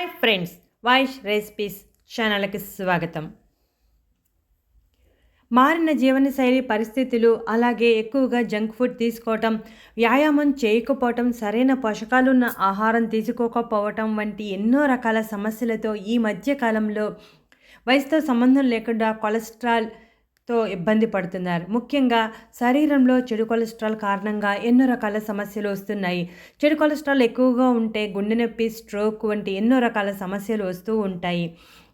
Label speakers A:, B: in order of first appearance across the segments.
A: Hi friends వాయిష్ recipes ఛానల్కి స్వాగతం. మారిన జీవనశైలి పరిస్థితులు అలాగే ఎక్కువగా జంక్ ఫుడ్ తీసుకోవటం వ్యాయామం చేయకపోవటం సరైన పోషకాలున్న ఆహారం తీసుకోకపోవటం వంటి ఎన్నో రకాల సమస్యలతో ఈ మధ్య కాలంలో వయసుతో సంబంధం లేకుండా కొలెస్ట్రాల్ తో ఇబ్బంది పడుతున్నారు. ముఖ్యంగా శరీరంలో చెడు కొలెస్ట్రాల్ కారణంగా ఎన్నో రకాల సమస్యలు వస్తున్నాయి. చెడు కొలెస్ట్రాల్ ఎక్కువగా ఉంటే గుండె నొప్పి స్ట్రోక్ వంటి ఎన్నో రకాల సమస్యలు వస్తూ ఉంటాయి.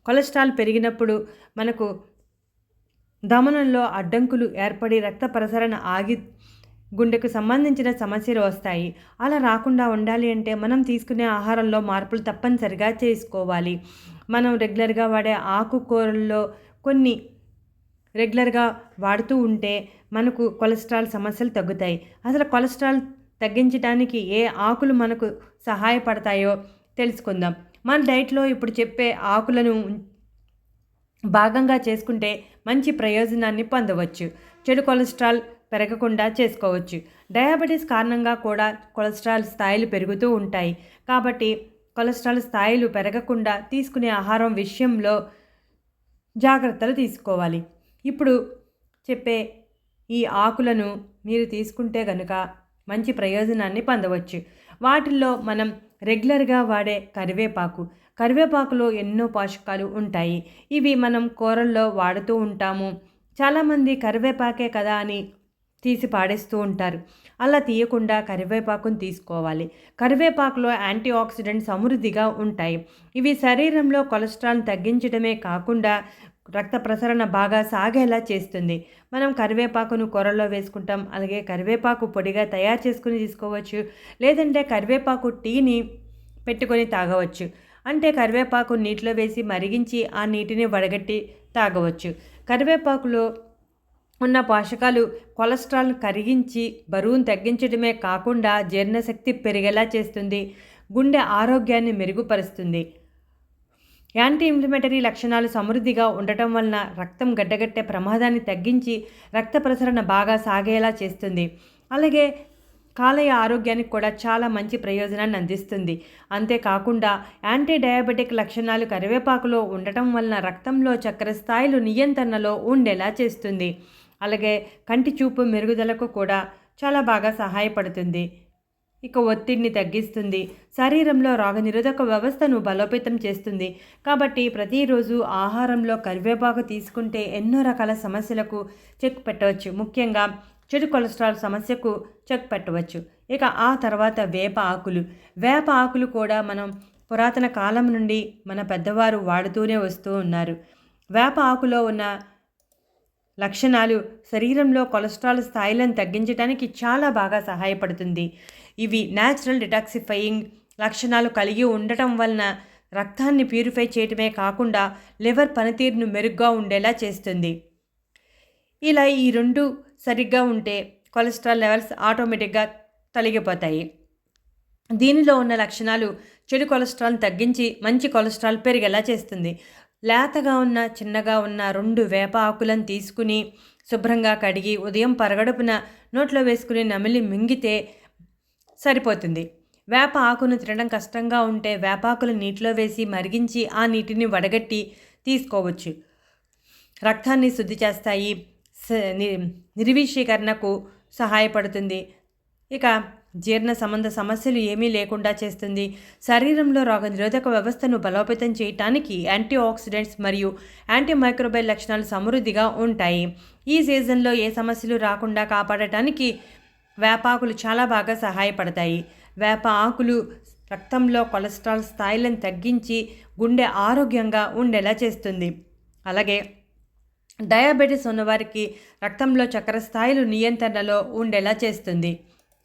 A: కొలెస్ట్రాల్ పెరిగినప్పుడు మనకు దమనంలో అడ్డంకులు ఏర్పడి రక్త ప్రసరణ ఆగి గుండెకు సంబంధించిన సమస్యలు వస్తాయి. అలా రాకుండా ఉండాలి అంటే మనం తీసుకునే ఆహారంలో మార్పులు తప్పనిసరిగా చేసుకోవాలి. మనం రెగ్యులర్గా వాడే ఆకుకూరల్లో కొన్ని రెగ్యులర్గా వాడుతూ ఉంటే మనకు కొలెస్ట్రాల్ సమస్యలు తగ్గుతాయి. అసలు కొలెస్ట్రాల్ తగ్గించడానికి ఏ ఆకులు మనకు సహాయపడతాయో తెలుసుకుందాం. మన డైట్లో ఇప్పుడు చెప్పే ఆకులను భాగంగా చేసుకుంటే మంచి ప్రయోజనాన్ని పొందవచ్చు. చెడు కొలెస్ట్రాల్ పెరగకుండా చేసుకోవచ్చు. డయాబెటీస్ కారణంగా కూడా కొలెస్ట్రాల్ స్థాయిలు పెరుగుతూ ఉంటాయి. కాబట్టి కొలెస్ట్రాల్ స్థాయిలు పెరగకుండా తీసుకునే ఆహారం విషయంలో జాగ్రత్తలు తీసుకోవాలి. ఇప్పుడు చెప్పే ఈ ఆకులను మీరు తీసుకుంటే కనుక మంచి ప్రయోజనాన్ని పొందవచ్చు. వాటిల్లో మనం రెగ్యులర్గా వాడే కరివేపాకు. కరివేపాకులో ఎన్నో పోషకాలు ఉంటాయి. ఇవి మనం కూరల్లో వాడుతూ ఉంటాము. చాలామంది కరివేపాకే కదా అని తీసి పాడేస్తూ ఉంటారు. అలా తీయకుండా కరివేపాకును తీసుకోవాలి. కరివేపాకులో యాంటీ ఆక్సిడెంట్ సమృద్ధిగా ఉంటాయి. ఇవి శరీరంలో కొలెస్ట్రాల్ తగ్గించడమే కాకుండా రక్త ప్రసరణ బాగా సాగేలా చేస్తుంది. మనం కరివేపాకును కూరల్లో వేసుకుంటాం. అలాగే కరివేపాకు పొడిగా తయారు చేసుకుని తీసుకోవచ్చు. లేదంటే కరివేపాకు టీని పెట్టుకొని తాగవచ్చు. అంటే కరివేపాకు నీటిలో వేసి మరిగించి ఆ నీటిని వడగట్టి తాగవచ్చు. కరివేపాకులో ఉన్న పోషకాలు కొలెస్ట్రాల్ను కరిగించి బరువును తగ్గించడమే కాకుండా జీర్ణశక్తి పెరిగేలా చేస్తుంది. గుండె ఆరోగ్యాన్ని మెరుగుపరుస్తుంది. యాంటీ ఇన్ఫ్లమేటరీ లక్షణాలు సమృద్ధిగా ఉండటం వలన రక్తం గడ్డగట్టే ప్రమాదాన్ని తగ్గించి రక్త ప్రసరణ బాగా సాగేలా చేస్తుంది. అలాగే కాలేయ ఆరోగ్యానికి కూడా చాలా మంచి ప్రయోజనాన్ని అందిస్తుంది. అంతేకాకుండా యాంటీ డయాబెటిక్ లక్షణాలు కరివేపాకులో ఉండటం వలన రక్తంలో చక్కెర స్థాయిలు నియంత్రణలో ఉండేలా చేస్తుంది. అలాగే కంటి చూపు మెరుగుదలకు కూడా చాలా బాగా సహాయపడుతుంది. ఇక ఒత్తిడిని తగ్గిస్తుంది. శరీరంలో రోగనిరోధక వ్యవస్థను బలోపేతం చేస్తుంది. కాబట్టి ప్రతిరోజు ఆహారంలో కరివేపాకు తీసుకుంటే ఎన్నో రకాల సమస్యలకు చెక్ పెట్టవచ్చు. ముఖ్యంగా చెడు కొలెస్ట్రాల్ సమస్యకు చెక్ పెట్టవచ్చు. ఇక ఆ తర్వాత వేప ఆకులు. వేప ఆకులు కూడా మనం పురాతన కాలం నుండి మన పెద్దవారు వాడుతూనే వస్తూ ఉన్నారు. వేప ఆకులో ఉన్న లక్షణాలు శరీరంలో కొలెస్ట్రాల్ స్థాయిలను తగ్గించడానికి చాలా బాగా సహాయపడుతుంది. ఇవి న్యాచురల్ డిటాక్సిఫైయింగ్ లక్షణాలు కలిగి ఉండటం వలన రక్తాన్ని ప్యూరిఫై చేయటమే కాకుండా లివర్ పనితీరును మెరుగ్గా ఉండేలా చేస్తుంది. ఇలా ఈ రెండు సరిగ్గా ఉంటే కొలెస్ట్రాల్ లెవెల్స్ ఆటోమేటిక్గా తొలగిపోతాయి. దీనిలో ఉన్న లక్షణాలు చెడు కొలెస్ట్రాల్ని తగ్గించి మంచి కొలెస్ట్రాల్ పెరిగేలా చేస్తుంది. లేతగా ఉన్న చిన్నగా ఉన్న రెండు వేప ఆకులను తీసుకుని శుభ్రంగా కడిగి ఉదయం పరగడుపున నోట్లో వేసుకుని నమిలి మింగితే సరిపోతుంది. వేప ఆకును తినడం కష్టంగా ఉంటే వేపాకులు నీటిలో వేసి మరిగించి ఆ నీటిని వడగట్టి తీసుకోవచ్చు. రక్తాన్ని శుద్ధి చేస్తాయి. నిర్విషీకరణకు సహాయపడుతుంది. ఇక జీర్ణ సంబంధ సమస్యలు ఏమీ లేకుండా చేస్తుంది. శరీరంలో రోగనిరోధక వ్యవస్థను బలోపేతం చేయటానికి యాంటీ ఆక్సిడెంట్స్ మరియు యాంటీ మైక్రోబైల్ లక్షణాలు సమృద్ధిగా ఉంటాయి. ఈ సీజన్లో ఏ సమస్యలు రాకుండా కాపాడటానికి వేపాకులు చాలా బాగా సహాయపడతాయి. వేప ఆకులు రక్తంలో కొలెస్ట్రాల్ స్థాయిలను తగ్గించి గుండె ఆరోగ్యంగా ఉండేలా చేస్తుంది. అలాగే డయాబెటీస్ ఉన్నవారికి రక్తంలో చక్కెర స్థాయిలు నియంత్రణలో ఉండేలా చేస్తుంది.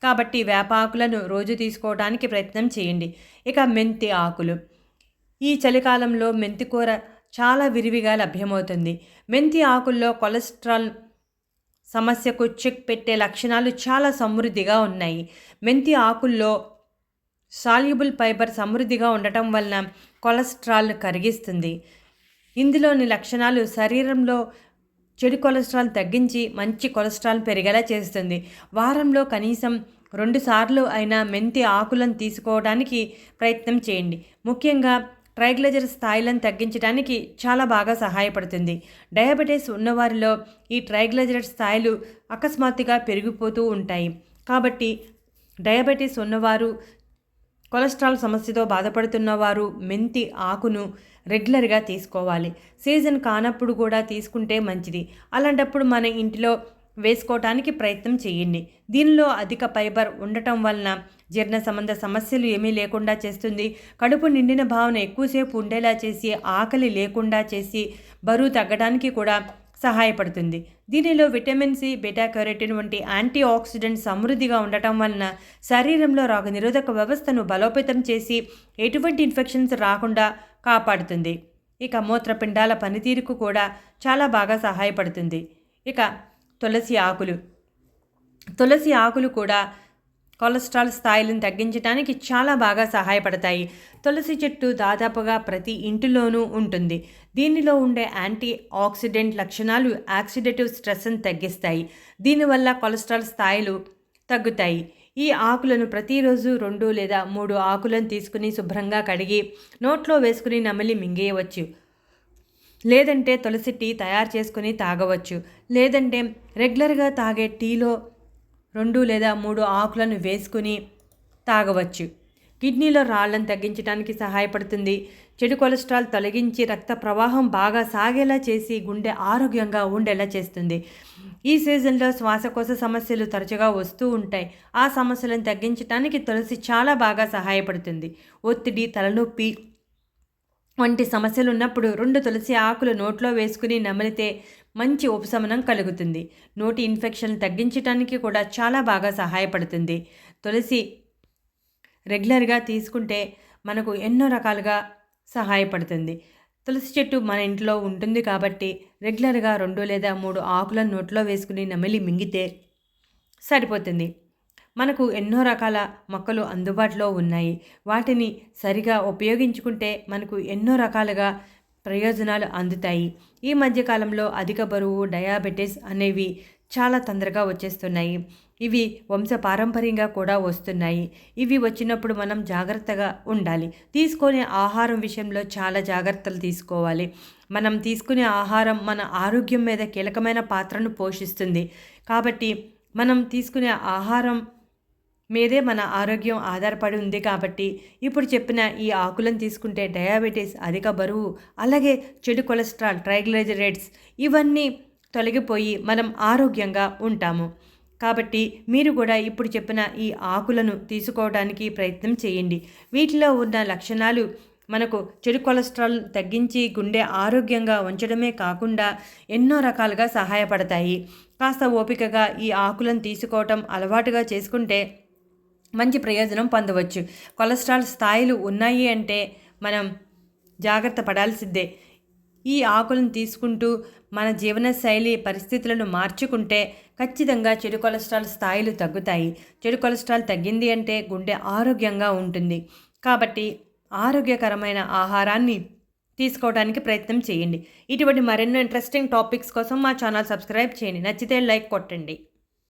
A: కాబట్టి వేప ఆకులను రోజు తీసుకోవడానికి ప్రయత్నం చేయండి. ఇక మెంతి ఆకులు. ఈ చలికాలంలో మెంతి కూర చాలా విరివిగా లభ్యమవుతుంది. మెంతి ఆకుల్లో కొలెస్ట్రాల్ సమస్యకు చెక్ పెట్టే లక్షణాలు చాలా సమృద్ధిగా ఉన్నాయి. మెంతి ఆకుల్లో సాల్యుబుల్ ఫైబర్ సమృద్ధిగా ఉండటం వలన కొలెస్ట్రాల్ను కరిగిస్తుంది. ఇందులోని లక్షణాలు శరీరంలో చెడు కొలెస్ట్రాల్ తగ్గించి మంచి కొలెస్ట్రాల్ పెరిగేలా చేస్తుంది. వారంలో కనీసం రెండుసార్లు అయినా మెంతి ఆకులను తీసుకోవడానికి ప్రయత్నం చేయండి. ముఖ్యంగా ట్రైగ్లైజర్ స్థాయిలను తగ్గించడానికి చాలా బాగా సహాయపడుతుంది. డయాబెటీస్ ఉన్నవారిలో ఈ ట్రైగ్లెజర్ స్థాయిలు అకస్మాత్తుగా పెరిగిపోతూ ఉంటాయి. కాబట్టి డయాబెటీస్ ఉన్నవారు కొలెస్ట్రాల్ సమస్యతో బాధపడుతున్నవారు మెంతి ఆకును రెగ్యులర్గా తీసుకోవాలి. సీజన్ కానప్పుడు కూడా తీసుకుంటే మంచిది. అలాంటప్పుడు మన ఇంటిలో వేసుకోవటానికి ప్రయత్నం చేయండి. దీనిలో అధిక ఫైబర్ ఉండటం వలన జీర్ణ సంబంధ సమస్యలు ఏమీ లేకుండా చేస్తుంది. కడుపు నిండిన భావన ఎక్కువసేపు ఉండేలా చేసి ఆకలి లేకుండా చేసి బరువు తగ్గడానికి కూడా సహాయపడుతుంది. దీనిలో విటమిన్ సి బెటా కెరోటిన్ వంటి యాంటీ ఆక్సిడెంట్ సమృద్ధిగా ఉండటం వలన శరీరంలో రోగ నిరోధక వ్యవస్థను బలోపేతం చేసి ఎటువంటి ఇన్ఫెక్షన్స్ రాకుండా కాపాడుతుంది. ఇక మూత్రపిండాల పనితీరుకు కూడా చాలా బాగా సహాయపడుతుంది. ఇక తులసి ఆకులు. తులసి ఆకులు కూడా కొలెస్ట్రాల్ స్థాయిలను తగ్గించడానికి చాలా బాగా సహాయపడతాయి. తులసి చెట్టు దాదాపుగా ప్రతి ఇంటిలోనూ ఉంటుంది. దీనిలో ఉండే యాంటీ ఆక్సిడెంట్ లక్షణాలు యాక్సిడేటివ్ స్ట్రెస్ని తగ్గిస్తాయి. దీనివల్ల కొలెస్ట్రాల్ స్థాయిలు తగ్గుతాయి. ఈ ఆకులను ప్రతిరోజు రెండు లేదా మూడు ఆకులను తీసుకుని శుభ్రంగా కడిగి నోట్లో వేసుకుని నమిలి మింగేయవచ్చు. లేదంటే తులసి టీ తయారు చేసుకుని తాగవచ్చు. లేదంటే రెగ్యులర్గా తాగే టీలో రెండు లేదా మూడు ఆకులను వేసుకుని తాగవచ్చు. కిడ్నీలో రాళ్ళను తగ్గించడానికి సహాయపడుతుంది. చెడు కొలెస్ట్రాల్ తొలగించి రక్త ప్రవాహం బాగా సాగేలా చేసి గుండె ఆరోగ్యంగా ఉండేలా చేస్తుంది. ఈ సీజన్లో శ్వాసకోశ సమస్యలు తరచుగా వస్తూ ఉంటాయి. ఆ సమస్యలను తగ్గించడానికి తులసి చాలా బాగా సహాయపడుతుంది. ఒత్తిడి తలనొప్పి వంటి సమస్యలు ఉన్నప్పుడు రెండు తులసి ఆకులు నోట్లో వేసుకుని నమిలితే మంచి ఉపశమనం కలుగుతుంది. నోటి ఇన్ఫెక్షన్ తగ్గించడానికి కూడా చాలా బాగా సహాయపడుతుంది. తులసి రెగ్యులర్గా తీసుకుంటే మనకు ఎన్నో రకాలుగా సహాయపడుతుంది. తులసి చెట్టు మన ఇంట్లో ఉంటుంది కాబట్టి రెగ్యులర్గా రెండు లేదా మూడు ఆకులను నోట్లో వేసుకుని నమిలి మింగితే సరిపోతుంది. మనకు ఎన్నో రకాల మొక్కలు అందుబాటులో ఉన్నాయి. వాటిని సరిగా ఉపయోగించుకుంటే మనకు ఎన్నో రకాలుగా ప్రయోజనాలు అందుతాయి. ఈ మధ్యకాలంలో అధిక బరువు డయాబెటీస్ అనేవి చాలా తొందరగా వచ్చేస్తున్నాయి. ఇవి వంశ పారంపర్యంగా కూడా వస్తున్నాయి. ఇవి వచ్చినప్పుడు మనం జాగ్రత్తగా ఉండాలి. తీసుకునే ఆహారం విషయంలో చాలా జాగ్రత్తలు తీసుకోవాలి. మనం తీసుకునే ఆహారం మన ఆరోగ్యం మీద కీలకమైన పాత్రను పోషిస్తుంది. కాబట్టి మనం తీసుకునే ఆహారం మీదే మన ఆరోగ్యం ఆధారపడి ఉంది కాబట్టి ఇప్పుడు చెప్పిన ఈ ఆకులను తీసుకుంటే డయాబెటీస్ అధిక బరువు అలాగే చెడు కొలెస్ట్రాల్ ట్రైగ్లైజరేట్స్ ఇవన్నీ తొలగిపోయి మనం ఆరోగ్యంగా ఉంటాము. కాబట్టి మీరు కూడా ఇప్పుడు చెప్పిన ఈ ఆకులను తీసుకోవడానికి ప్రయత్నం చేయండి. వీటిలో ఉన్న లక్షణాలు మనకు చెడు కొలెస్ట్రాల్ తగ్గించి గుండె ఆరోగ్యంగా ఉంచడమే కాకుండా ఎన్నో రకాలుగా సహాయపడతాయి. కాస్త ఓపికగా ఈ ఆకులను తీసుకోవటం అలవాటుగా చేసుకుంటే మంచి ప్రయోజనం పొందవచ్చు. కొలెస్ట్రాల్ స్థాయిలు ఉన్నాయి అంటే మనం జాగ్రత్త పడాల్సిందే. ఈ ఆకులను తీసుకుంటూ మన జీవనశైలి పరిస్థితులను మార్చుకుంటే ఖచ్చితంగా చెడు కొలెస్ట్రాల్ స్థాయిలు తగ్గుతాయి. చెడు కొలెస్ట్రాల్ తగ్గింది అంటే గుండె ఆరోగ్యంగా ఉంటుంది. కాబట్టి ఆరోగ్యకరమైన ఆహారాన్ని తీసుకోవడానికి ప్రయత్నం చేయండి. ఇటువంటి మరెన్నో ఇంట్రెస్టింగ్ టాపిక్స్ కోసం మా ఛానల్ సబ్స్క్రైబ్ చేయండి. నచ్చితే లైక్ కొట్టండి.